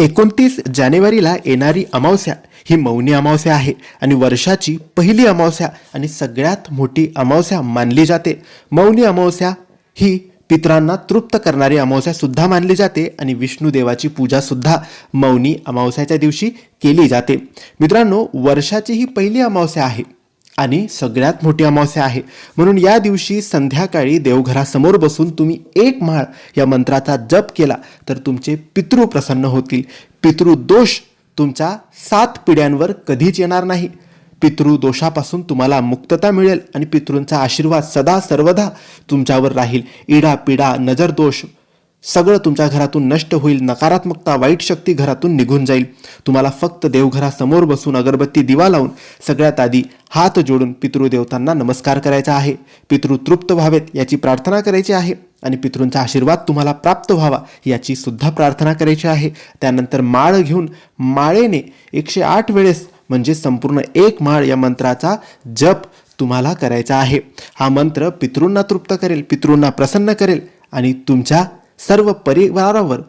एकोणतीस जानेवारीला येणारी अमावस्या ही मौनी अमावस्या आहे आणि वर्षाची पहिली अमावस्या आणि सगळ्यात मोठी अमावस्या मानली जाते. मौनी अमावस्या ही पितरांना तृप्त करणारी अमावस्या सुद्धा मानली जाते आणि विष्णुदेवाची पूजा सुद्धा मौनी अमावस्याच्या दिवशी केली जाते. मित्रांनो वर्षाची ही पहिली अमावस्या आहे. आणि सगळ्यात मोठी अमावस्या आहे. म्हणून या दिवशी संध्याकाळी देवघरासमोर बसून तुम्ही एक माळ या मंत्राचा जप केला तर तुमचे पितृ प्रसन्न होतील. पितृदोष तुमच्या सात पिढ्यांवर कधीच येणार नाही. पितृदोषापासून तुम्हाला मुक्तता मिळेल आणि पितृंचा आशीर्वाद सदा सर्वदा तुमच्यावर राहील. इडा पिडा नजर दोष सगळं तुमच्या घरातून नष्ट होईल नकारात्मकता वाईट शक्ती घरातून निघून जाईल. तुम्हाला फक्त देवघरासमोर बसून अगरबत्ती दिवा लावून सगळ्यात आधी हात जोडून पितृदेवतांना नमस्कार करायचा आहे. पितृ तृप्त व्हावेत याची प्रार्थना करायची आहे आणि पितृंचा आशीर्वाद तुम्हाला प्राप्त व्हावा याची सुद्धा प्रार्थना करायची आहे. त्यानंतर माळ घेऊन माळेने एकशे आठ वेळेस म्हणजे संपूर्ण एक माळ या मंत्राचा जप तुम्हाला करायचा आहे. हा मंत्र पितृंना तृप्त करेल पितृंना प्रसन्न करेल आणि तुमच्या सर्व परिवारावर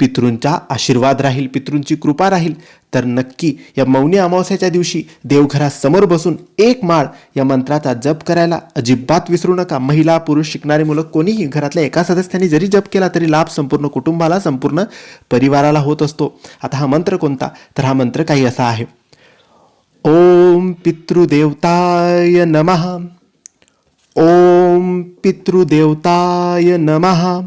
पितृंचा आशीर्वाद राहील पितृंची कृपा राहील. तर नक्की या मौनी अमावस्याच्या दिवशी देवघरासमोर बसून एक माळ या मंत्राचा जप करायला अजिबात विसरू नका. महिला पुरुष शिकणारी मुलं कोणीही घरातल्या एका सदस्याने जरी जप केला तरी लाभ संपूर्ण कुटुंबाला संपूर्ण परिवाराला होत असतो. आता हा मंत्र कोणता? तर हा मंत्र काही असा आहे. ओम पितृदेवताय नमः. ओम पितृदेवताय नमः.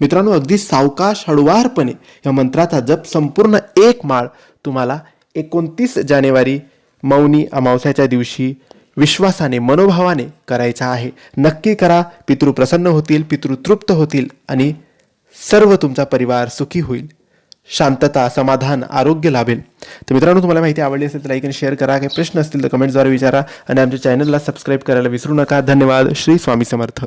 मित्रांनो अगदी सावकाश हळुवारपणे या मंत्राचा जप संपूर्ण एक माळ तुम्हाला एकोणतीस जानेवारी मौनी अमावस्याच्या दिवशी विश्वासाने मनोभावाने करायचा आहे. नक्की करा पितृ प्रसन्न होतील पितृ तृप्त होतील आणि सर्व तुमचा परिवार सुखी होईल. शांतता समाधान आरोग्य लाभेल. तर मित्रांनो तुम्हाला माहिती आवडली असेल तर लाईक आणि शेअर करा. काही प्रश्न असतील तर कमेंट्सद्वारे विचारा आणि आमच्या चॅनलला सबस्क्राईब करायला विसरू नका. धन्यवाद. श्री स्वामी समर्थ.